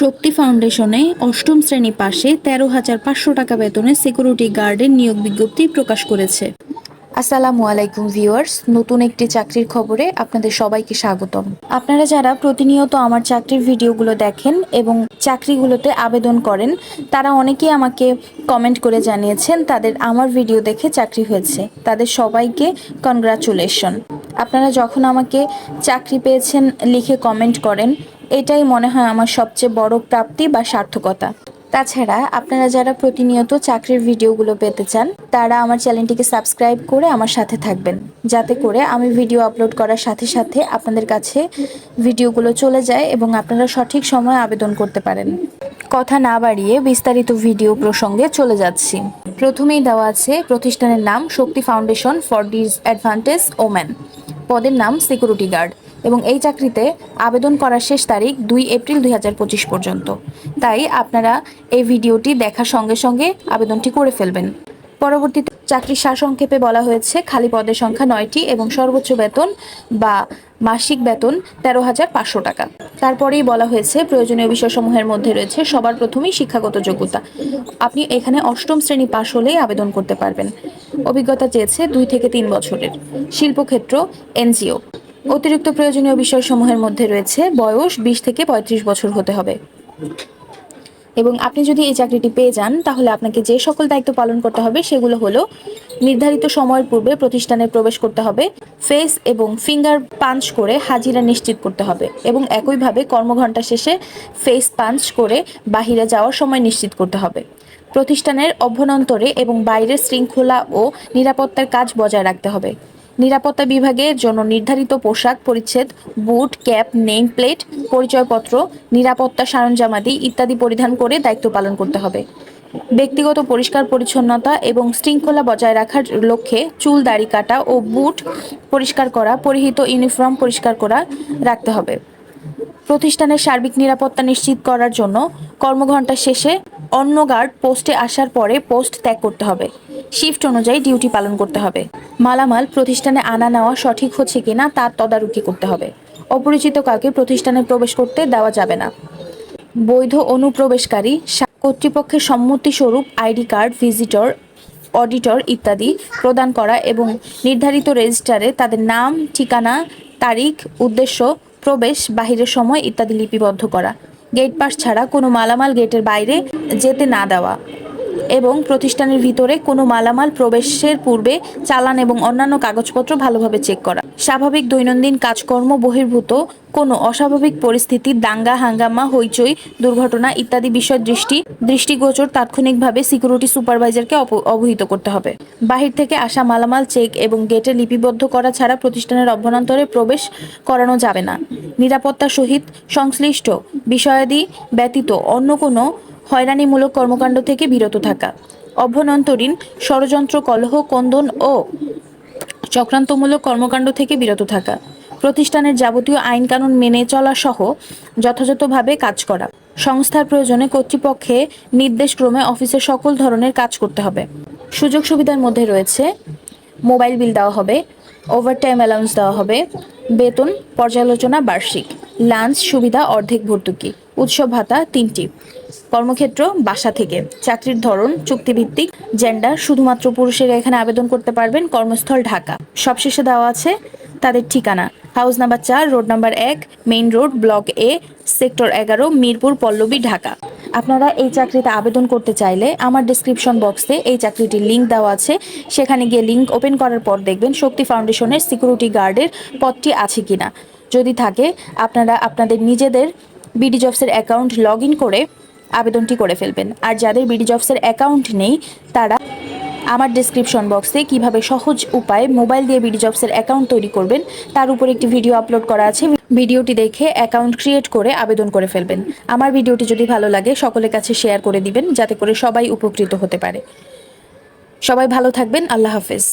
শক্তি ফাউন্ডেশনে অষ্টম শ্রেণি পাশে তেরো হাজার পাঁচশো টাকা বেতনে সিকিউরিটি গার্ডের নিয়োগ বিজ্ঞপ্তি প্রকাশ করেছে। আসসালামু আলাইকুম ভিউয়ার্স, নতুন একটি চাকরির খবরে আপনাদের সবাইকে স্বাগতম। আপনারা যারা প্রতিনিয়ত আমার চাকরির ভিডিওগুলো দেখেন এবং চাকরিগুলোতে আবেদন করেন, তারা অনেকেই আমাকে কমেন্ট করে জানিয়েছেন, তাদের আমার ভিডিও দেখে চাকরি হয়েছে। তাদের সবাইকে কনগ্রাচুলেশন আপনারা যখন আমাকে চাকরি পেয়েছেন, লিখে কমেন্ট করেন এটাই মনে হয় আমার সবচেয়ে বড় প্রাপ্তি বা সার্থকতা। তাছাড়া আপনারা যারা প্রতিনিয়ত চাকরির ভিডিওগুলো পেতে চান, তারা আমার চ্যানেলটিকে সাবস্ক্রাইব করে আমার সাথে থাকবেন। যাতে করে আমি ভিডিও আপলোড করার সাথে সাথে আপনাদের কাছে ভিডিওগুলো চলে যায় এবং আপনারা সঠিক সময় আবেদন করতে পারেন। কথা না বাড়িয়ে বিস্তারিত ভিডিও প্রসঙ্গে চলে যাচ্ছি। প্রথমেই দেওয়া আছে প্রতিষ্ঠানের নাম Shakti foundation for disadvantage woman পদের নাম সিকিউরিটি গার্ড। এবং এই চাকরিতে আবেদন করার শেষ তারিখ দুই এপ্রিল দুই হাজার পঁচিশ পর্যন্ত। তাই আপনারা এই ভিডিওটি দেখার সঙ্গে সঙ্গে আবেদনটি করে ফেলবেন। পরবর্তীতে চাকরির সারসংক্ষেপে বলা হয়েছে, খালি পদের সংখ্যা নয়টি এবং সর্বোচ্চ বেতন বা মাসিক বেতন তেরো হাজার পাঁচশো টাকা। তারপরেই বলা হয়েছে, প্রয়োজনীয় বিষয়সমূহের মধ্যে রয়েছে সবার প্রথমেই শিক্ষাগত যোগ্যতা। আপনি এখানে অষ্টম শ্রেণি পাশ হলেই আবেদন করতে পারবেন। অভিজ্ঞতা চেয়েছে দুই থেকে তিন বছরের। শিল্পক্ষেত্র, এনজিও। অতিরিক্ত প্রয়োজনীয় বিষয়সমূহের মধ্যে রয়েছে বয়স বিশ থেকে পঁয়ত্রিশ বছর হতে হবে। এবং আপনি যদি এই চাকরিটি পেয়ে যান, তাহলে আপনাকে যে সকল দায়িত্ব পালন করতে হবে, সেগুলো হলো নির্ধারিত সময়ের পূর্বে প্রতিষ্ঠানে প্রবেশ করতে হবে ফেস এবং ফিঙ্গার পাঞ্চ করে হাজিরা নিশ্চিত করতে হবে এবং একইভাবে কর্মঘণ্টা শেষে ফেস পাঞ্চ করে বাহিরে যাওয়ার সময় নিশ্চিত করতে হবে। প্রতিষ্ঠানের অভ্যন্তরে এবং বাইরের শৃঙ্খলা ও নিরাপত্তার কাজ বজায় রাখতে হবে। নিরাপত্তা বিভাগের জন্য নির্ধারিত পোশাক, পরিচ্ছেদ, বুট, ক্যাপ, নেম প্লেট, পরিচয়পত্র, নিরাপত্তা সরঞ্জামাদি ইত্যাদি পরিধান করে দায়িত্ব পালন করতে হবে। ব্যক্তিগত পরিষ্কার পরিচ্ছন্নতা এবং শৃঙ্খলা বজায় রাখার লক্ষ্যে চুল, দাড়ি কাটা ও বুট পরিষ্কার করা, পরিহিত ইউনিফর্ম পরিষ্কার করা রাখতে হবে। প্রতিষ্ঠানের সার্বিক নিরাপত্তা নিশ্চিত করার জন্য কর্মঘণ্টা শেষে অন্য গার্ড পোস্টে আসার পরে পোস্ট ত্যাগ করতে হবে। শিফট অনুযায়ী ডিউটি পালন করতে হবে। মালামাল প্রতিষ্ঠানে আনা নেওয়া সঠিক হচ্ছে কিনা তার তদারকি করতে হবে। অপরিচিত কাউকে প্রতিষ্ঠানে প্রবেশ করতে দেওয়া যাবে না। বৈধ অনুপ্রবেশকারী কর্তৃপক্ষের সম্মতিস্বরূপ আইডি কার্ড, ভিজিটর, অডিটর ইত্যাদি প্রদান করা এবং নির্ধারিত রেজিস্টারে তাদের নাম, ঠিকানা, তারিখ, উদ্দেশ্য, প্রবেশ, বাহিরের সময় ইত্যাদি লিপিবদ্ধ করা। গেট পাস ছাড়া কোনো মালামাল গেটের বাইরে যেতে না দেওয়া। এবং প্রতিষ্ঠানের ভিতরে কোনো মালামাল প্রবেশের পূর্বে চালান এবং অন্যান্য কাগজপত্র ভালোভাবে চেক করা। স্বাভাবিক দৈনন্দিন কাজকর্ম বহির্ভূত, কোনো অস্বাভাবিক পরিস্থিতি, দাঙ্গা, হাঙ্গামা, হইচই, দুর্ঘটনা ইত্যাদি বিষয় দৃষ্টি, দৃষ্টিগোচর তাৎক্ষণিকভাবে সিকিউরিটি সুপারভাইজারকে অবহিত করতে হবে। বাহির থেকে আসা মালামাল চেক এবং গেটে লিপিবদ্ধ করা ছাড়া প্রতিষ্ঠানের অভ্যন্তরে প্রবেশ করানো যাবে না। নিরাপত্তা সহিত সংশ্লিষ্ট, বিষয়াদি ব্যতীত অন্য কোনো হয়রানিমূলক কর্মকাণ্ড থেকে বিরত থাকা। অভ্যন্তরীণ ষড়যন্ত্র, কলহ কন্দন ও চক্রান্তমূলক কর্মকাণ্ড থেকে বিরত থাকা। প্রতিষ্ঠানের যাবতীয় আইন কানুন মেনে চলা সহ যথাযথভাবে কাজ করা। সংস্থার প্রয়োজনে কর্তৃপক্ষে নির্দেশক্রমে অফিসের সকল ধরনের কাজ করতে হবে। সুযোগ সুবিধার মধ্যে রয়েছে, মোবাইল বিল দেওয়া হবে, ওভারটাইম অ্যালাউন্স দেওয়া হবে, বেতন পর্যালোচনা বার্ষিক, লাঞ্চ সুবিধা অর্ধেক ভর্তুকি। উৎসব ভাতা তিনটি। কর্মক্ষেত্র বাসা থেকে। চাকরির ধরন, চুক্তিভিত্তিক জেন্ডার শুধুমাত্র পুরুষেরা এখানে আবেদন করতে পারবেন কর্মস্থল ঢাকা। সবশেষে দেওয়া আছে তাদের ঠিকানা। হাউস নাম্বার চার, রোড নাম্বার এক, main road, block A, sector এগারো, মিরপুর, পল্লবী, ঢাকা। আপনারা এই চাকরিতে আবেদন করতে চাইলে আমার ডিসক্রিপশন বক্সে এই চাকরিটির লিঙ্ক দেওয়া আছে। সেখানে গিয়ে লিঙ্ক ওপেন করার পর দেখবেন শক্তি ফাউন্ডেশনের সিকিউরিটি গার্ডের পদটি আছে কিনা। যদি থাকে, আপনারা আপনাদের নিজেদের বিডি জবসের অ্যাকাউন্ট লগ করে আবেদনটি করে ফেলবেন। আর যাদের বিডি জবসের অ্যাকাউন্ট নেই, তারা আমার ডিসক্রিপশন বক্সে কীভাবে সহজ উপায়ে মোবাইল দিয়ে বিডি জবসের অ্যাকাউন্ট তৈরি করবেন, তার উপর একটি ভিডিও আপলোড করা আছে। ভিডিওটি দেখে অ্যাকাউন্ট ক্রিয়েট করে আবেদন করে ফেলবেন। আমার ভিডিওটি যদি ভালো লাগে, সকলের কাছে শেয়ার করে দিবেন, যাতে করে সবাই উপকৃত হতে পারে। সবাই ভালো থাকবেন, আল্লাহ হাফেজ।